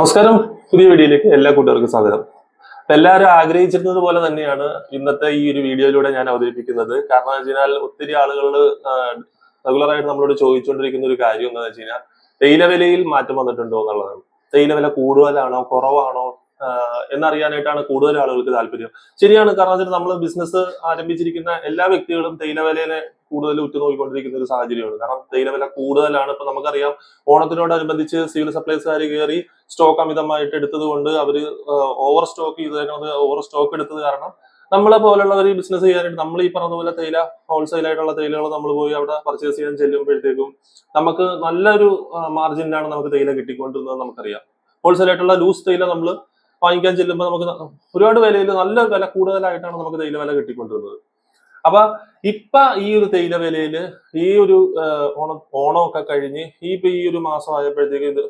നമസ്കാരം. പുതിയ വീഡിയോയിലേക്ക് എല്ലാ കൂട്ടുകാർക്കും സ്വാഗതം. എല്ലാവരും ആഗ്രഹിച്ചിരുന്നത് പോലെ തന്നെയാണ് ഇന്നത്തെ ഈ ഒരു വീഡിയോയിലൂടെ ഞാൻ അവതരിപ്പിക്കുന്നത്. കാരണം എന്ന് വെച്ചാൽ ഒത്തിരി ആളുകൾ റെഗുലറായിട്ട് നമ്മളോട് ചോദിച്ചുകൊണ്ടിരിക്കുന്ന ഒരു കാര്യം എന്താണെന്ന് വെച്ച് കഴിഞ്ഞാൽ തേയില വിലയിൽ മാറ്റം വന്നിട്ടുണ്ടോ എന്നുള്ളതാണ്. തേയില വില കൂടുതലാണോ കുറവാണോ എന്നറിയാനായിട്ടാണ് കൂടുതൽ ആളുകൾക്ക് താല്പര്യം. ശരിയാണ് കാരണം വെച്ചാൽ നമ്മൾ ബിസിനസ് ആരംഭിച്ചിരിക്കുന്ന എല്ലാ വ്യക്തികളും തേയിലവിലയെ കൂടുതൽ ഉറ്റുനോക്കിക്കൊണ്ടിരിക്കുന്ന ഒരു സാഹചര്യമാണ്. കാരണം തേയിലവില കൂടുതലാണ്. ഇപ്പൊ നമുക്കറിയാം ഓണത്തിനോടനുബന്ധിച്ച് സിവിൽ സപ്ലൈസുകാർ കയറി സ്റ്റോക്ക് അമിതമായിട്ട് എടുത്തത് കൊണ്ട് അവർ ഓവർ സ്റ്റോക്ക് ചെയ്തേക്കുന്നത് ഓവർ സ്റ്റോക്ക് എടുത്തത് കാരണം നമ്മളെ പോലുള്ളവർ ഈ ബിസിനസ് ചെയ്യാനായിട്ട് നമ്മൾ ഈ പറഞ്ഞ പോലെ തേയില ഹോൾസെയിൽ ആയിട്ടുള്ള തേയിലകൾ നമ്മൾ പോയി അവിടെ പർച്ചേസ് ചെയ്യാൻ ചെല്ലുമ്പോഴത്തേക്കും നമുക്ക് നല്ലൊരു മാർജിനിലാണ് നമുക്ക് തേയില കിട്ടിക്കൊണ്ടിരുന്നത് നമുക്കറിയാം. ഹോൾസെയിൽ ആയിട്ടുള്ള ലൂസ് തേയില നമ്മൾ വാങ്ങിക്കാൻ ചെല്ലുമ്പോൾ നമുക്ക് ഒരുപാട് വിലയിൽ നല്ല വില കൂടുതലായിട്ടാണ് നമുക്ക് തേയില വില കിട്ടിക്കൊണ്ടിരുന്നത്. അപ്പൊ ഇപ്പൊ ഈ ഒരു തേയില വിലയിൽ ഈ ഒരു ഓണ ഓണം ഓണമൊക്കെ കഴിഞ്ഞ് ഈ ഇപ്പൊ ഈ ഒരു മാസം ആയപ്പോഴത്തേക്ക് ഇത്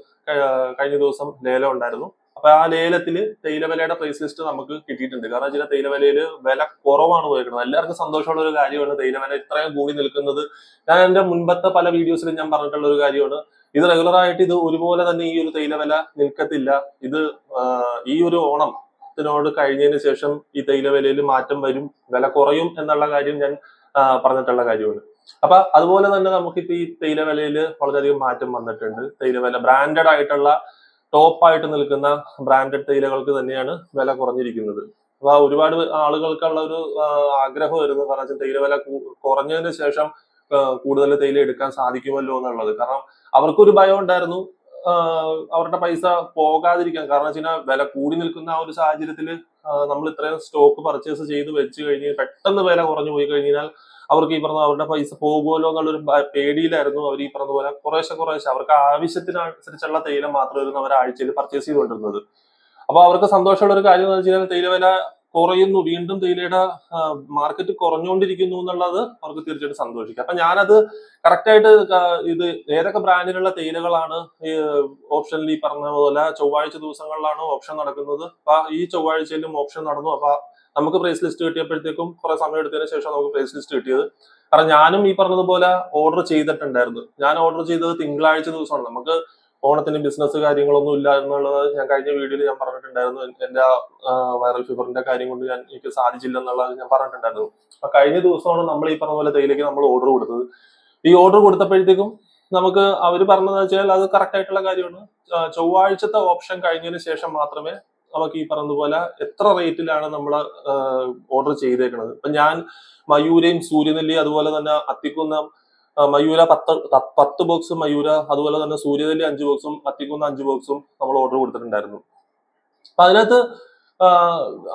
കഴിഞ്ഞ ദിവസം ലേലം ഉണ്ടായിരുന്നു. അപ്പൊ ആ ലേലത്തിൽ തേയില വിലയുടെ പ്രൈസ് ലിസ്റ്റ് നമുക്ക് കിട്ടിയിട്ടുണ്ട്. കാരണം ചില തേയില വിലയിൽ വില കുറവാണ് പോയിരിക്കുന്നത് എല്ലാവർക്കും സന്തോഷമുള്ള ഒരു കാര്യമാണ് തേയില വില ഇത്രയും കൂടി നിൽക്കുന്നത്. ഞാൻ എന്റെ മുൻപത്തെ പല വീഡിയോസിലും ഞാൻ പറഞ്ഞിട്ടുള്ള ഒരു കാര്യമാണ്. ഇത് റെഗുലർ ആയിട്ട് ഇത് ഒരുപോലെ തന്നെ ഈ ഒരു തേയില നിൽക്കത്തില്ല. ഇത് ഈ ഒരു ഓണത്തിനോട് കഴിഞ്ഞതിന് ശേഷം ഈ തേയില മാറ്റം വരും വില കുറയും എന്നുള്ള കാര്യം ഞാൻ പറഞ്ഞിട്ടുള്ള കാര്യമാണ്. അപ്പൊ അതുപോലെ തന്നെ നമുക്കിപ്പോ ഈ തേയില വളരെയധികം മാറ്റം വന്നിട്ടുണ്ട്. തേയില ബ്രാൻഡഡ് ആയിട്ടുള്ള ടോപ്പ് ആയിട്ട് നിൽക്കുന്ന ബ്രാൻഡഡ് തേയിലകൾക്ക് തന്നെയാണ് വില കുറഞ്ഞിരിക്കുന്നത്. അപ്പൊ ഒരുപാട് ആളുകൾക്കുള്ള ഒരു ആഗ്രഹം ആഗ്രഹമായിരുന്നു പറഞ്ഞാൽ വില കുറഞ്ഞതിന് ശേഷം കൂടുതൽ തേയില എടുക്കാൻ സാധിക്കുമല്ലോ എന്നുള്ളത്. കാരണം അവർക്കൊരു ഭയം ഉണ്ടായിരുന്നു. അവരുടെ പൈസ പോകാതിരിക്കാൻ. കാരണം വെച്ചാൽ വില കൂടി നിൽക്കുന്ന ആ ഒരു സാഹചര്യത്തിൽ നമ്മൾ ഇത്രയും സ്റ്റോക്ക് പർച്ചേസ് ചെയ്ത് വെച്ച് കഴിഞ്ഞ് പെട്ടെന്ന് വില കുറഞ്ഞു പോയി കഴിഞ്ഞാൽ അവർക്ക് ഈ പറഞ്ഞ അവരുടെ പൈസ പോകുമല്ലോ എന്നുള്ളൊരു പേടിയിലായിരുന്നു അവർ ഈ പറഞ്ഞ പോലെ. കുറേശ്ശെ കുറേശ്ശെ അവർക്ക് ആവശ്യത്തിനനുസരിച്ചുള്ള തേയില മാത്രമായിരുന്നു അവർ ആഴ്ചയിൽ പർച്ചേസ് ചെയ്തുകൊണ്ടിരുന്നത്. അപ്പൊ അവർക്ക് സന്തോഷമുള്ള ഒരു കാര്യം എന്ന് വെച്ച് കഴിഞ്ഞാൽ തേയില വില കുറയുന്നു. വീണ്ടും തേയിലയുടെ മാർക്കറ്റ് കുറഞ്ഞുകൊണ്ടിരിക്കുന്നു എന്നുള്ളത് അവർക്ക് തീർച്ചയായിട്ടും സന്തോഷിക്കാം. അപ്പൊ ഞാനത് കറക്റ്റായിട്ട് ഇത് ഏതൊക്കെ ബ്രാൻഡിലുള്ള തേയിലകളാണ് ഓപ്ഷനിൽ ഈ പറഞ്ഞ പോലെ ചൊവ്വാഴ്ച ദിവസങ്ങളിലാണ് ഓപ്ഷൻ നടക്കുന്നത്. അപ്പൊ ഈ ചൊവ്വാഴ്ചയിലും ഓപ്ഷൻ നടന്നു. അപ്പൊ നമുക്ക് പ്രൈസ് ലിസ്റ്റ് കിട്ടിയപ്പോഴത്തേക്കും കുറെ സമയം എടുത്തതിന് ശേഷം നമുക്ക് പ്രൈസ് ലിസ്റ്റ് കിട്ടിയത്. കാരണം ഞാനും ഈ പറഞ്ഞതുപോലെ ഓർഡർ ചെയ്തിട്ടുണ്ടായിരുന്നു. ഞാൻ ഓർഡർ ചെയ്തത് തിങ്കളാഴ്ച ദിവസമാണ്. നമുക്ക് ഓണത്തിന് ബിസിനസ് കാര്യങ്ങളൊന്നും ഇല്ല എന്നുള്ളത് ഞാൻ കഴിഞ്ഞ വീഡിയോയിൽ ഞാൻ പറഞ്ഞിട്ടുണ്ടായിരുന്നു. എന്റെ വൈറൽ ഫീവറിന്റെ കാര്യം കൊണ്ട് ഞാൻ എനിക്ക് സാധിച്ചില്ല എന്നുള്ളത് ഞാൻ പറഞ്ഞിട്ടുണ്ടായിരുന്നു. അപ്പൊ കഴിഞ്ഞ ദിവസമാണ് നമ്മൾ ഈ പറഞ്ഞ പോലെ തേയിലേക്ക് നമ്മൾ ഓർഡർ കൊടുത്തത്. ഈ ഓർഡർ കൊടുത്തപ്പോഴത്തേക്കും നമുക്ക് അവർ പറഞ്ഞതെന്ന് വെച്ചാൽ അത് കറക്റ്റ് ആയിട്ടുള്ള കാര്യമാണ്. ചൊവ്വാഴ്ചത്തെ ഓപ്ഷൻ കഴിഞ്ഞതിന് ശേഷം മാത്രമേ നമുക്ക് ഈ പറഞ്ഞതുപോലെ എത്ര റേറ്റിലാണ് നമ്മൾ ഓർഡർ ചെയ്തേക്കുന്നത് ഇപ്പൊ ഞാൻ മയൂരയും സൂര്യനെല്ലി അതുപോലെ തന്നെ അത്തിക്കുന്നം മയൂര പത്ത് പത്ത് ബോക്സും മയൂര അതുപോലെ തന്നെ സൂര്യനെല്ലി അഞ്ച് ബോക്സും അത്തിക്കുന്ന അഞ്ച് ബോക്സും നമ്മൾ ഓർഡർ കൊടുത്തിട്ടുണ്ടായിരുന്നു. അപ്പൊ അതിനകത്ത്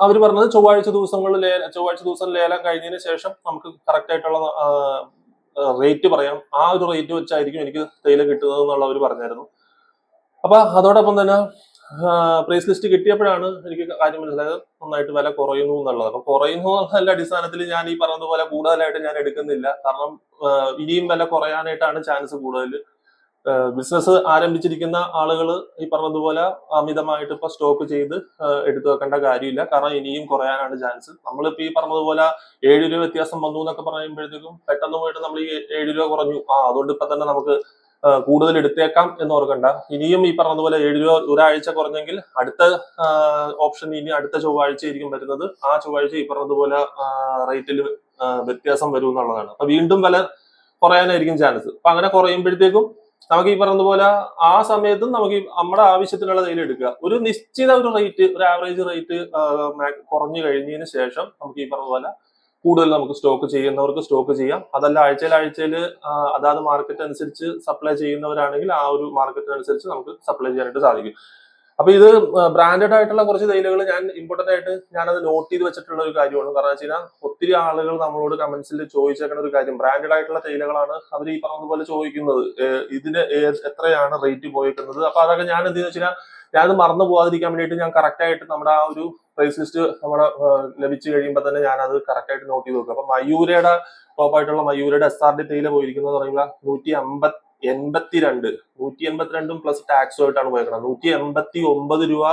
അവർ പറഞ്ഞത് ചൊവ്വാഴ്ച ദിവസങ്ങളിൽ ചൊവ്വാഴ്ച ദിവസം ലേലം കഴിഞ്ഞതിന് ശേഷം നമുക്ക് കറക്റ്റ് ആയിട്ടുള്ള റേറ്റ് പറയാം. ആ ഒരു റേറ്റ് വെച്ചായിരിക്കും എനിക്ക് തേയില കിട്ടുന്നത് എന്നുള്ള അവർ പറഞ്ഞായിരുന്നു. അപ്പൊ അതോടൊപ്പം തന്നെ പ്രൈസ് ലിസ്റ്റ് കിട്ടിയപ്പോഴാണ് എനിക്ക് കാര്യം മനസ്സിലായത് നന്നായിട്ട് വില കുറയുന്നു എന്നുള്ളത്. അപ്പൊ കുറയുന്നു എന്നുള്ള അടിസ്ഥാനത്തിൽ ഞാൻ ഈ പറഞ്ഞതുപോലെ കൂടുതലായിട്ട് ഞാൻ എടുക്കുന്നില്ല. കാരണം ഇനിയും വില കുറയാനായിട്ടാണ് ചാൻസ് കൂടുതൽ. ബിസിനസ് ആരംഭിച്ചിരിക്കുന്ന ആളുകൾ ഈ പറഞ്ഞതുപോലെ അമിതമായിട്ട് ഇപ്പൊ സ്റ്റോക്ക് ചെയ്ത് എടുത്തു വെക്കേണ്ട കാര്യമില്ല. കാരണം ഇനിയും കുറയാനാണ് ചാൻസ് നമ്മളിപ്പോ ഈ പറഞ്ഞതുപോലെ ഏഴ് രൂപ വ്യത്യാസം വന്നു എന്നൊക്കെ പറയുമ്പോഴത്തേക്കും പെട്ടെന്ന് പോയിട്ട് നമ്മൾ ഈ ഏഴ് രൂപ കുറഞ്ഞു. ആ അതുകൊണ്ട് ഇപ്പൊ തന്നെ നമുക്ക് കൂടുതൽ എടുത്തേക്കാം എന്ന് ഓർക്കണ്ട. ഇനിയും ഈ പറഞ്ഞതുപോലെ ഏഴ് രൂപ ഒരാഴ്ച കുറഞ്ഞെങ്കിൽ അടുത്ത ഓപ്ഷൻ ഇനി അടുത്ത ചൊവ്വാഴ്ച ആയിരിക്കും വരുന്നത്. ആ ചൊവ്വാഴ്ച ഈ പറഞ്ഞതുപോലെ റേറ്റിൽ വ്യത്യാസം വരും എന്നുള്ളതാണ്. അപ്പൊ വീണ്ടും വില കുറയാനായിരിക്കും ചാൻസ് അപ്പൊ അങ്ങനെ കുറയുമ്പോഴത്തേക്കും നമുക്ക് ഈ പറഞ്ഞതുപോലെ ആ സമയത്തും നമുക്ക് നമ്മുടെ ആവശ്യത്തിനുള്ള തേയില എടുക്കുക. ഒരു നിശ്ചിത ഒരു റേറ്റ് ഒരു ആവറേജ് റേറ്റ് കുറഞ്ഞു കഴിഞ്ഞതിന് ശേഷം നമുക്ക് ഈ പറഞ്ഞതുപോലെ കൂടുതൽ നമുക്ക് സ്റ്റോക്ക് ചെയ്യുന്നവർക്ക് സ്റ്റോക്ക് ചെയ്യാം. അതല്ല ആഴ്ചയിൽ ആഴ്ചയിൽ അതാത് മാർക്കറ്റ് അനുസരിച്ച് സപ്ലൈ ചെയ്യുന്നവരാണെങ്കിൽ ആ ഒരു മാർക്കറ്റിനനുസരിച്ച് നമുക്ക് സപ്ലൈ ചെയ്യാനായിട്ട് സാധിക്കും. അപ്പൊ ഇത് ബ്രാൻഡഡ് ആയിട്ടുള്ള കുറച്ച് തേയിലകൾ ഞാൻ ഇമ്പോർട്ടന്റ് ആയിട്ട് ഞാനത് നോട്ട് ചെയ്ത് വെച്ചിട്ടുള്ള ഒരു കാര്യമാണ്. കാരണം വെച്ച് കഴിഞ്ഞാൽ ഒത്തിരി ആളുകൾ നമ്മളോട് കമന്റ്സിൽ ചോദിച്ചേക്കുന്ന ഒരു കാര്യം. ബ്രാൻഡഡ് ആയിട്ടുള്ള തേയിലകളാണ് അവർ ഈ പറഞ്ഞതുപോലെ ചോദിക്കുന്നത്. ഇതിന് എത്രയാണ് റേറ്റ് പോയിരിക്കുന്നത് അപ്പൊ അതൊക്കെ ഞാൻ എന്ത് വെച്ചാൽ ഞാനത് മറന്നു പോകാതിരിക്കാൻ വേണ്ടിയിട്ട് ഞാൻ കറക്റ്റ് ആയിട്ട് നമ്മുടെ ആ ഒരു പ്രൈസ് ലിസ്റ്റ് നമ്മുടെ ലഭിച്ചു കഴിയുമ്പോൾ തന്നെ ഞാൻ അത് കറക്റ്റ് ആയിട്ട് നോട്ട് ചെയ്ത് നോക്കും അപ്പൊ മയൂരയുടെ ടോപ്പ് ആയിട്ടുള്ള മയൂരയുടെ എസ് ആർ ഡി തേയില പോയിരിക്കുന്നത് പറയുമ്പോൾ നൂറ്റി അമ്പത്തി എൺപത്തിരണ്ട് നൂറ്റി എൺപത്തിരണ്ടും പ്ലസ് ടാക്സും ആയിട്ടാണ് പോയേക്കുന്നത് നൂറ്റി എൺപത്തി ഒമ്പത് രൂപ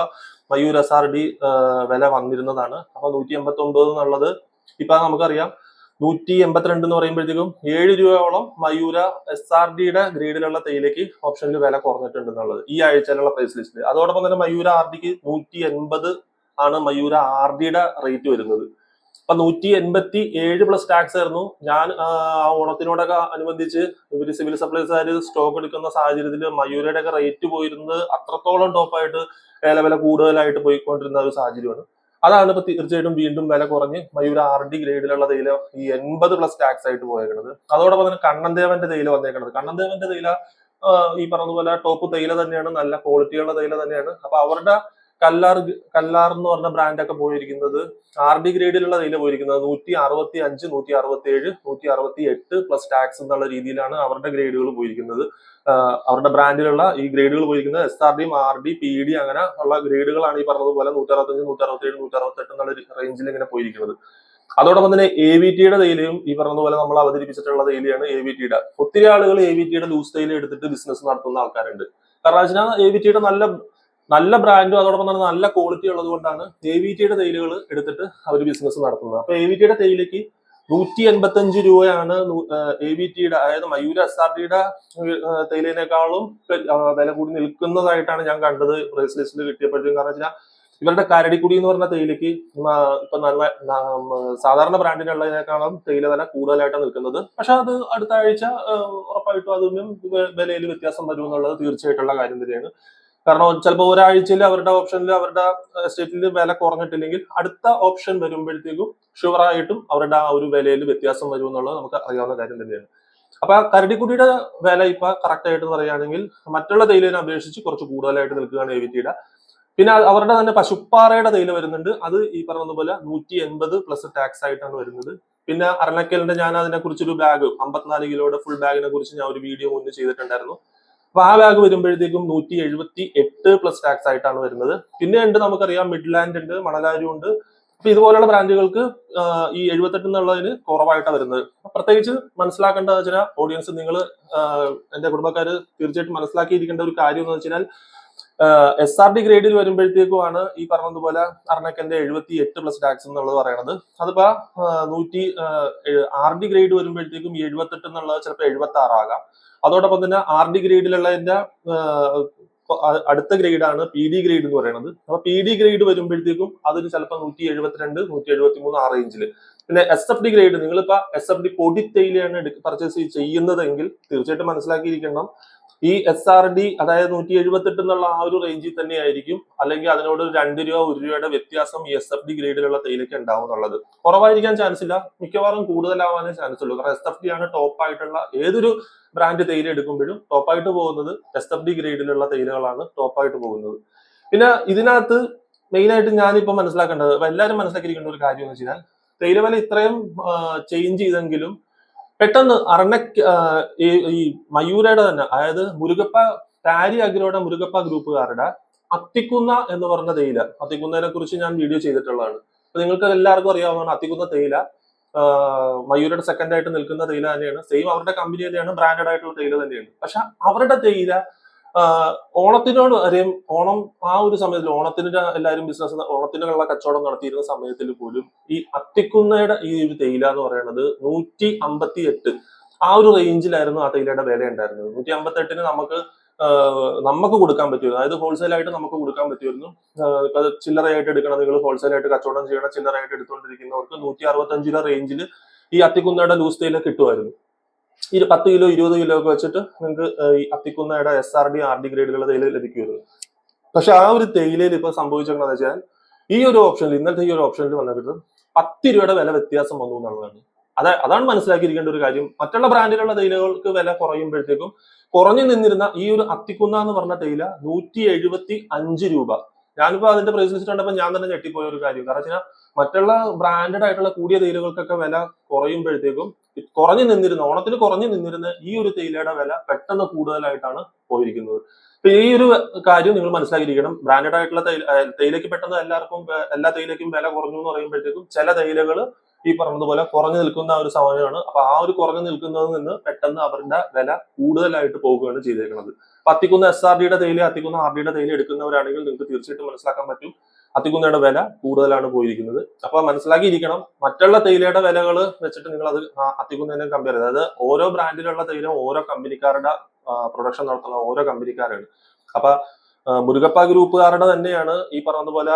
മയൂർ എസ് ആർ ഡി വില വന്നിരുന്നതാണ്. അപ്പൊ നൂറ്റി എൺപത്തി ഒമ്പത് എന്നുള്ളത് ഇപ്പൊ നമുക്കറിയാം. നൂറ്റി എൺപത്തിരണ്ട് എന്ന് പറയുമ്പോഴത്തേക്കും ഏഴ് രൂപയോളം മയൂര എസ് ആർ ഡിയുടെ ഗ്രേഡിലുള്ള തേയിലയ്ക്ക് ഓപ്ഷനിൽ വില കുറഞ്ഞിട്ടുണ്ട് എന്നുള്ളത് ഈ ആഴ്ചയിലുള്ള പ്രൈസ് ലിസ്റ്റിൽ അതോടൊപ്പം തന്നെ മയൂര ആർ ഡിക്ക് നൂറ്റി എൺപത് ആണ് മയൂര ആർ ഡിയുടെ റേറ്റ് വരുന്നത്. അപ്പൊ നൂറ്റി എൺപത്തി ഏഴ് പ്ലസ് ടാക്സ് ആയിരുന്നു. ഞാൻ ഓണത്തിനോടൊക്കെ അനുബന്ധിച്ച് ഇവർ സിവിൽ സപ്ലൈസുകാർ സ്റ്റോക്ക് എടുക്കുന്ന സാഹചര്യത്തിൽ മയൂരയുടെ ഒക്കെ റേറ്റ് പോയിരുന്നത് അത്രത്തോളം ടോപ്പായിട്ട് വില കൂടുതലായിട്ട് പോയിക്കൊണ്ടിരുന്ന ഒരു സാഹചര്യമാണ്. അതാണ് ഇപ്പൊ തീർച്ചയായിട്ടും വീണ്ടും വില കുറഞ്ഞ് മയൂര ആർ ഡി ഗ്രേഡിലുള്ള തേയില ഈ എൺപത് പ്ലസ് ടാക്സ് ആയിട്ട് പോയേക്കുന്നത് അതോടൊപ്പം തന്നെ കണ്ണൻദേവന്റെ തേയില വന്നേക്കുന്നത് കണ്ണൻദേവന്റെ തേയില ഈ പറഞ്ഞതുപോലെ ടോപ്പ് തേയില തന്നെയാണ്. നല്ല ക്വാളിറ്റിയുള്ള തേയില തന്നെയാണ്. അപ്പൊ അവരുടെ കല്ലാർ കല്ലാർ എന്ന് പറഞ്ഞ ബ്രാൻഡൊക്കെ പോയിരിക്കുന്നത്. ആർ ഡി ഗ്രേഡിലുള്ള തേയില പോയിരിക്കുന്നത്. നൂറ്റി അറുപത്തി അഞ്ച് നൂറ്റി അറുപത്തി ഏഴ് നൂറ്റി അറുപത്തി എട്ട് പ്ലസ് ടാക്സ് എന്നുള്ള രീതിയിലാണ് അവരുടെ ഗ്രേഡുകൾ പോയിരിക്കുന്നത്. അവരുടെ ബ്രാൻഡിലുള്ള ഈ ഗ്രേഡുകൾ പോയിരിക്കുന്നത് എസ് ആർ ഡിയും ആർ ഡി പി ഡി അങ്ങനെ ഉള്ള ഗ്രേഡുകളാണ് ഈ പറഞ്ഞതുപോലെ നൂറ്റി അറുപത്തഞ്ച് നൂറ്റി അറുപത്തി ഏഴ് നൂറ്റി അറുപത്തി എട്ട് എന്നുള്ള റേഞ്ചിൽ ഇങ്ങനെ പോയിരിക്കുന്നത്. അതോടൊപ്പം തന്നെ എ വി ടിയുടെ തേയിലയും ഈ പറഞ്ഞതുപോലെ നമ്മൾ അവതരിപ്പിച്ചിട്ടുള്ള തേയിലയാണ് എ വി ടിയുടെ ഒത്തിരി ആളുകൾ എ വി ടിയുടെ ലൂസ് തേയില എടുത്തിട്ട് ബിസിനസ് നടത്തുന്ന ആൾക്കാരുണ്ട്. കാരണം വെച്ചാൽ എ വി ടിയുടെ നല്ല നല്ല ബ്രാൻഡും അതോടൊപ്പം തന്നെ നല്ല ക്വാളിറ്റി ഉള്ളത് കൊണ്ടാണ് എ വി ടിയുടെ തേയിലകൾ എടുത്തിട്ട് അവർ ബിസിനസ് നടത്തുന്നത്. അപ്പൊ എ വി ടിയുടെ തേയിലയ്ക്ക് നൂറ്റി എൺപത്തി അഞ്ച് രൂപയാണ് എ വി ടിയുടെ അതായത് മയൂര എസ് ആർ ടിയുടെ തേയിലേക്കാളും വില കൂടി നിൽക്കുന്നതായിട്ടാണ് ഞാൻ കണ്ടത് പ്രൈസ് ലിസ്റ്റിൽ കിട്ടിയപ്പോഴത്തേക്കും. കാരണം വെച്ചാൽ ഇവരുടെ കരടിക്കുടി എന്ന് പറഞ്ഞ ആ, ഇപ്പൊ നല്ല സാധാരണ ബ്രാൻഡിനുള്ളതിനേക്കാളും തേയില വില കൂടുതലായിട്ടാണ് നിൽക്കുന്നത്. പക്ഷെ അത് അടുത്ത ആഴ്ച ഉറപ്പായിട്ടും അതിനും വിലയിൽ വ്യത്യാസം വരും എന്നുള്ളത് തീർച്ചയായിട്ടുള്ള കാര്യം തന്നെയാണ്. കാരണം ചിലപ്പോൾ ഒരാഴ്ചയിൽ അവരുടെ ഓപ്ഷനിൽ അവരുടെ എസ്റ്റേറ്റിൽ വില കുറഞ്ഞിട്ടില്ലെങ്കിൽ അടുത്ത ഓപ്ഷൻ വരുമ്പോഴത്തേക്കും ഷുവറായിട്ടും അവരുടെ ആ ഒരു വിലയിൽ വ്യത്യാസം വരും എന്നുള്ളത് നമുക്ക് അറിയാവുന്ന കാര്യം തന്നെയാണ്. അപ്പൊ ആ കരടിക്കുടിയുടെ വില ഇപ്പൊ കറക്റ്റ് ആയിട്ട് പറയുകയാണെങ്കിൽ മറ്റുള്ള തേയിലിനെ അപേക്ഷിച്ച് കുറച്ച് കൂടുതലായിട്ട് നിൽക്കുകയാണ് എവിറ്റിയുടെ പിന്നെ അവരുടെ തന്നെ പശുപ്പാറയുടെ തേയില വരുന്നുണ്ട്. അത് ഈ പറഞ്ഞതുപോലെ നൂറ്റി എൺപത് പ്ലസ് ടാക്സ് ആയിട്ടാണ് വരുന്നത്. പിന്നെ അരണക്കലിന്റെ ഞാൻ അതിനെ കുറിച്ചൊരു ബാഗ് അമ്പത്തിനാല് കിലോയുടെ ഫുൾ ബാഗിനെ കുറിച്ച് ഞാൻ ഒരു വീഡിയോ മുന്നേ ചെയ്തിട്ടുണ്ടായിരുന്നു. അപ്പൊ വരുമ്പോഴത്തേക്കും നൂറ്റി എഴുപത്തി എട്ട് പ്ലസ് ടാക്സ് ആയിട്ടാണ് വരുന്നത്. പിന്നെ ഉണ്ട് നമുക്കറിയാം മിഡ്ലാൻഡ് ഉണ്ട് മണലാരി ഉണ്ട്. അപ്പൊ ഇതുപോലെയുള്ള ബ്രാൻഡുകൾക്ക് ഈ എഴുപത്തെട്ട് എന്നുള്ളതിന് കുറവായിട്ടാണ് വരുന്നത്. പ്രത്യേകിച്ച് മനസ്സിലാക്കേണ്ടത് വെച്ചാൽ ഓഡിയൻസ് നിങ്ങൾ എന്റെ കുടുംബക്കാർ തീർച്ചയായിട്ടും മനസ്സിലാക്കിയിരിക്കേണ്ട ഒരു കാര്യം എന്ന് വെച്ചാൽ എസ് ആർ ഡി ഗ്രേഡിൽ വരുമ്പോഴത്തേക്കുമാണ് ഈ പറഞ്ഞതുപോലെ അർണക്കന്റെ എഴുപത്തി എട്ട് പ്ലസ് ടാക്സ് എന്നുള്ളത് പറയണത്. അതിപ്പോ നൂറ്റി ആർ ഡി ഗ്രേഡ് വരുമ്പോഴത്തേക്കും എഴുപത്തെട്ട് എന്നുള്ളത് ചിലപ്പോൾ എഴുപത്തി ആറാകാം അതോടൊപ്പം തന്നെ ആർ ഡി ഗ്രേഡിലുള്ളതിന്റെ അടുത്ത ഗ്രേഡാണ് പി ഡി ഗ്രേഡ് എന്ന് പറയുന്നത് അപ്പൊ പി ഡി ഗ്രേഡ് വരുമ്പോഴത്തേക്കും അതിന് ചിലപ്പോൾ നൂറ്റി എഴുപത്തിരണ്ട് നൂറ്റി എഴുപത്തി മൂന്ന് ആ റേഞ്ചിൽ പിന്നെ എസ് എഫ് ഡി ഗ്രേഡ് നിങ്ങളിപ്പോ എസ് എഫ് ഡി പൊടി തേയിലയാണ് പർച്ചേസ് ചെയ്യുന്നതെങ്കിൽ തീർച്ചയായിട്ടും മനസ്സിലാക്കിയിരിക്കണം. ഈ എസ് ആർ ഡി അതായത് നൂറ്റി എഴുപത്തെട്ട് എന്നുള്ള ആ ഒരു റേഞ്ചിൽ തന്നെ ആയിരിക്കും അല്ലെങ്കിൽ അതിനോട് രണ്ട് രൂപ ഒരു രൂപയുടെ വ്യത്യാസം ഈ എസ് എഫ് ഡി ഗ്രേഡിലുള്ള തേയിലയ്ക്ക് ഉണ്ടാവും എന്നുള്ളത്. കുറവായിരിക്കാൻ ചാൻസ് ഇല്ല. മിക്കവാറും കൂടുതലാവാനേ ചാൻസ് ഉള്ളൂ. കാരണം എസ് എഫ് ഡി ആണ് ടോപ്പ് ആയിട്ടുള്ള ഏതൊരു ബ്രാൻഡ് തേയില എടുക്കുമ്പോഴും ടോപ്പായിട്ട് പോകുന്നത് എസ് എഫ് ഡി ഗ്രേഡിലുള്ള തേയിലകളാണ് ടോപ്പായിട്ട് പോകുന്നത്. പിന്നെ ഇതിനകത്ത് മെയിൻ ആയിട്ട് ഞാനിപ്പോ മനസ്സിലാക്കേണ്ടത് എല്ലാവരും മനസ്സിലാക്കിയിരിക്കേണ്ട ഒരു കാര്യം എന്ന് വെച്ചാൽ തേയില വില ഇത്രയും ചേഞ്ച് ചെയ്തെങ്കിലും പെട്ടെന്ന് അർണ ഈ മയൂരയുടെ തന്നെ അതായത് മുരുകപ്പ താരി അഗ്രോയുടെ മുരുകപ്പ ഗ്രൂപ്പുകാരുടെ അത്തിക്കുന്ന എന്ന് പറഞ്ഞ തേയില അത്തിക്കുന്നതിനെ കുറിച്ച് ഞാൻ വീഡിയോ ചെയ്തിട്ടുള്ളതാണ്. അപ്പൊ നിങ്ങൾക്ക് എല്ലാവർക്കും അറിയാവുന്നതാണ് അത്തിക്കുന്ന തേയില. മയൂരയുടെ സെക്കൻഡ് ആയിട്ട് നിൽക്കുന്ന തേയില തന്നെയാണ്. സെയിം അവരുടെ കമ്പനി തന്നെയാണ് ബ്രാൻഡഡ് ആയിട്ടുള്ള തേയില തന്നെയാണ്. പക്ഷെ അവരുടെ തേയില ഓണത്തിനോട് വരെയും ഓണം ആ ഒരു സമയത്തിൽ ഓണത്തിന് എല്ലാവരും ബിസിനസ് ഓണത്തിനുള്ള കച്ചവടം നടത്തിയിരുന്ന സമയത്തിൽ പോലും ഈ അത്തിക്കുന്നയുടെ ഈ ഒരു തേയില എന്ന് പറയുന്നത് നൂറ്റി അമ്പത്തി എട്ട് ആ ഒരു റേഞ്ചിലായിരുന്നു ആ തേയിലയുടെ വില ഉണ്ടായിരുന്നത്. നൂറ്റി അമ്പത്തി എട്ടിന് നമുക്ക് നമുക്ക് കൊടുക്കാൻ പറ്റുമായിരുന്നു. അതായത് ഹോൾസെയിൽ ആയിട്ട് നമുക്ക് കൊടുക്കാൻ പറ്റുമായിരുന്നു. ചില്ലറയായിട്ട് എടുക്കണം. നിങ്ങൾ ഹോൾസെയിൽ ആയിട്ട് കച്ചവടം ചെയ്യണം. ചില്ലറയായിട്ട് എടുത്തുകൊണ്ടിരിക്കുന്നവർക്ക് നൂറ്റി അറുപത്തഞ്ച് രൂപ റേഞ്ചിൽ ഈ അത്തിക്കുന്നയുടെ ലൂസ് തേയില കിട്ടുമായിരുന്നു. ഇരു പത്ത് കിലോ ഇരുപത് കിലോ ഒക്കെ വെച്ചിട്ട് നിങ്ങൾക്ക് ഈ അത്തിക്കുന്നയുടെ S R D R D ഗ്രേഡുകളുടെ തേയില ലഭിക്കുമായിരുന്നു പക്ഷെ ആ ഒരു തേയിലയിൽ ഇപ്പൊ സംഭവിച്ചിട്ടുണ്ടെന്ന് വെച്ചാൽ ഈ ഒരു ഓപ്ഷനിൽ ഇന്നത്തെ ഈ ഒരു ഓപ്ഷനിൽ വന്നിട്ട് പത്ത് രൂപയുടെ വില വ്യത്യാസം വന്നു എന്നുള്ളതാണ്. അതാ അതാണ് മനസ്സിലാക്കിയിരിക്കേണ്ട ഒരു കാര്യം. മറ്റുള്ള ബ്രാൻഡിലുള്ള തേയിലകൾക്ക് വില കുറയുമ്പോഴത്തേക്കും കുറഞ്ഞു നിന്നിരുന്ന ഈ ഒരു അത്തിക്കുന്ന എന്ന് പറഞ്ഞ തേയില നൂറ്റി എഴുപത്തി അഞ്ച് രൂപ. ഞാനിപ്പോ അതിന്റെ പ്രൈസ് ലിസ്റ്റ് കണ്ടപ്പോൾ ഞാൻ തന്നെ ഞെട്ടിപ്പോയ ഒരു കാര്യം. കാരണം വെച്ചാൽ മറ്റുള്ള ബ്രാൻഡഡ് ആയിട്ടുള്ള കൂടിയ തേയിലകൾക്കൊക്കെ വില കുറയുമ്പോഴത്തേക്കും കുറഞ്ഞു നിന്നിരുന്ന ഓണത്തിന് കുറഞ്ഞു നിന്നിരുന്ന ഈ ഒരു തേയിലയുടെ വില പെട്ടെന്ന് കൂടുതലായിട്ടാണ് പോയിരിക്കുന്നത്. ഈ ഒരു കാര്യം നിങ്ങൾ മനസ്സിലാക്കിയിരിക്കണം. ബ്രാൻഡഡ് ആയിട്ടുള്ള തേയിലയ്ക്ക് പെട്ടെന്ന് എല്ലാവർക്കും എല്ലാ തേയിലയ്ക്കും വില കുറഞ്ഞു എന്ന് പറയുമ്പോഴത്തേക്കും ചില തേയിലകൾ ഈ പറഞ്ഞതുപോലെ കുറഞ്ഞു നിൽക്കുന്ന ഒരു സമയമാണ്. അപ്പൊ ആ ഒരു കുറഞ്ഞു നിൽക്കുന്നതിൽ നിന്ന് പെട്ടെന്ന് അവരുടെ വില കൂടുതലായിട്ട് പോകുകയാണ് ചെയ്തേക്കുന്നത് അത്തിക്കുന്ന എസ് ആർ ഡിയുടെ തേയില അത്തിക്കുന്ന ആർ ഡിയുടെ തേയില എടുക്കുന്നവരാണെങ്കിൽ നിങ്ങൾക്ക് തീർച്ചയായിട്ടും മനസ്സിലാക്കാൻ പറ്റും. അത്തിക്കുന്നയുടെ വില കൂടുതലാണ് പോയിരിക്കുന്നത്. അപ്പൊ മനസ്സിലാക്കിയിരിക്കണം മറ്റുള്ള തേയിലയുടെ വിലകൾ വെച്ചിട്ട് നിങ്ങൾ അത് അത്തിക്കുന്നതിനെ കമ്പയർ ചെയ്ത് അതായത് ഓരോ ബ്രാൻഡിലുള്ള തേയില ഓരോ കമ്പനിക്കാരുടെ പ്രൊഡക്ഷൻ നടത്തുന്ന ഓരോ കമ്പനിക്കാരാണ് അപ്പൊ മുരുകപ്പ ഗ്രൂപ്പുകാരുടെ തന്നെയാണ് ഈ പറഞ്ഞതുപോലെ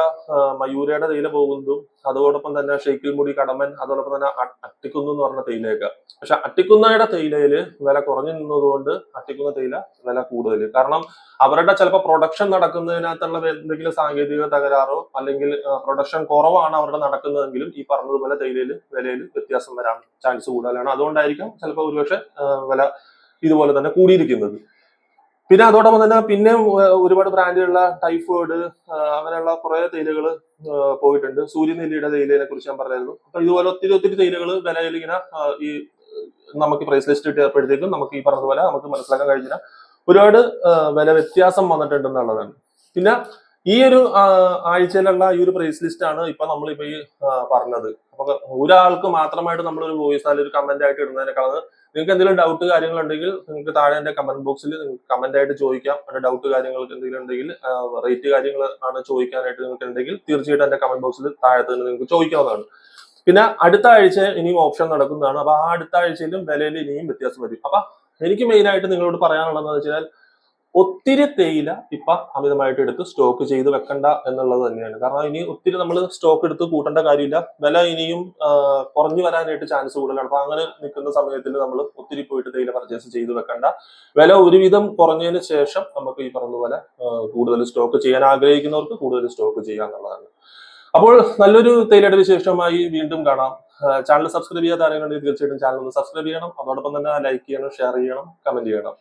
മയൂരയുടെ തേയില പോകുന്നതും അതോടൊപ്പം തന്നെ ഷെയ്ക്കിൽ മുടി കടമൻ അതോടൊപ്പം തന്നെ അട്ടിക്കുന്നു എന്ന് പറഞ്ഞ തേയിലയൊക്കെ. പക്ഷെ അട്ടിക്കുന്നയുടെ തേയിലയിൽ വില കുറഞ്ഞു നിന്നതുകൊണ്ട് അട്ടിക്കുന്ന തേയില വില കൂടുതൽ കാരണം അവരുടെ ചിലപ്പോൾ പ്രൊഡക്ഷൻ നടക്കുന്നതിനകത്തുള്ള എന്തെങ്കിലും സാങ്കേതിക തകരാറോ അല്ലെങ്കിൽ പ്രൊഡക്ഷൻ കുറവാണ് അവരുടെ നടക്കുന്നതെങ്കിലും ഈ പറഞ്ഞതുപോലെ തേയിലയിൽ വിലയിൽ വ്യത്യാസം വരാൻ ചാൻസ് കൂടുതലാണ്. അതുകൊണ്ടായിരിക്കും ചിലപ്പോൾ ഒരുപക്ഷെ വില ഇതുപോലെ തന്നെ കൂടിയിരിക്കുന്നത്. പിന്നെ അതോടൊപ്പം തന്നെ പിന്നെ ഒരുപാട് ബ്രാൻഡിലുള്ള ടൈഫോയിഡ് അങ്ങനെയുള്ള കുറെ തേയിലകൾ പോയിട്ടുണ്ട്. സൂര്യനെല്ലിയുടെ തേയിലയെ കുറിച്ച് ഞാൻ പറഞ്ഞായിരുന്നു. അപ്പൊ ഇതുപോലെ ഒത്തിരി ഒത്തിരി തേയിലകൾ വിലയിൽ ഇങ്ങനെ ഈ നമുക്ക് പ്രൈസ് ലിസ്റ്റ് കിട്ടിയപ്പോഴത്തേക്കും നമുക്ക് ഈ പറഞ്ഞതുപോലെ നമുക്ക് മനസ്സിലാക്കാൻ കഴിഞ്ഞില്ല. ഒരുപാട് വില വ്യത്യാസം വന്നിട്ടുണ്ടെന്നുള്ളതാണ്. പിന്നെ ഈ ഒരു ആഴ്ചയിലുള്ള ഈ ഒരു പ്രൈസ് ലിസ്റ്റ് ആണ് ഇപ്പൊ നമ്മളിപ്പോ ഈ പറഞ്ഞത്. അപ്പൊ ഒരാൾക്ക് മാത്രമായിട്ട് നമ്മളൊരു വോയിസ് അല്ലെങ്കിൽ ഒരു കമന്റ് ആയിട്ട് ഇടുന്നതിനേക്കാൾ നിങ്ങൾക്ക് എന്തെങ്കിലും ഡൗട്ട് കാര്യങ്ങളുണ്ടെങ്കിൽ നിങ്ങൾക്ക് താഴെ എന്റെ കമന്റ് ബോക്സിൽ നിങ്ങൾക്ക് കമന്റ് ആയിട്ട് ചോദിക്കാം. അതിന്റെ ഡൗട്ട് കാര്യങ്ങൾക്ക് എന്തെങ്കിലും ഉണ്ടെങ്കിൽ റേറ്റ് കാര്യങ്ങൾ ആണ് ചോദിക്കാനായിട്ട് നിങ്ങൾക്ക് ഉണ്ടെങ്കിൽ തീർച്ചയായിട്ടും എന്റെ കമന്റ് ബോക്സിൽ താഴെ തന്നെ നിങ്ങൾക്ക് ചോദിക്കാവുന്നതാണ്. പിന്നെ അടുത്ത ആഴ്ച ഇനിയും ഓപ്ഷൻ നടക്കുന്നതാണ്. അപ്പൊ ആ അടുത്ത ആഴ്ചയിലും വിലയിൽ ഇനിയും വ്യത്യാസം വരും. അപ്പൊ എനിക്ക് മെയിൻ ആയിട്ട് നിങ്ങളോട് പറയാനുള്ളതെന്ന് വെച്ചാൽ ഒത്തിരി തേയില ഇപ്പൊ അമിതമായിട്ട് എടുത്ത് സ്റ്റോക്ക് ചെയ്ത് വെക്കണ്ട എന്നുള്ളത് തന്നെയാണ്. കാരണം ഇനി ഒത്തിരി നമ്മൾ സ്റ്റോക്ക് എടുത്ത് കൂട്ടേണ്ട കാര്യമില്ല. വില ഇനിയും കുറഞ്ഞു വരാനായിട്ട് ചാൻസ് കൂടുതലാണ്. അപ്പൊ അങ്ങനെ നിൽക്കുന്ന സമയത്തിൽ നമ്മൾ ഒത്തിരി പോയിട്ട് തേയില പർച്ചേസ് ചെയ്ത് വെക്കണ്ട. വില ഒരുവിധം കുറഞ്ഞതിന് ശേഷം നമുക്ക് ഈ പറഞ്ഞതുപോലെ കൂടുതൽ സ്റ്റോക്ക് ചെയ്യാൻ ആഗ്രഹിക്കുന്നവർക്ക് കൂടുതൽ സ്റ്റോക്ക് ചെയ്യുക എന്നുള്ളതാണ്. അപ്പോൾ നല്ലൊരു തേയിലയുടെ വിശേഷമായി വീണ്ടും കാണാം. ചാനൽ സബ്സ്ക്രൈബ് ചെയ്യാത്ത ആരെങ്കിലും തീർച്ചയായിട്ടും ചാനൽ ഒന്ന് സബ്സ്ക്രൈബ് ചെയ്യണം. അതോടൊപ്പം തന്നെ ലൈക്ക് ചെയ്യണം ഷെയർ ചെയ്യണം കമന്റ് ചെയ്യണം.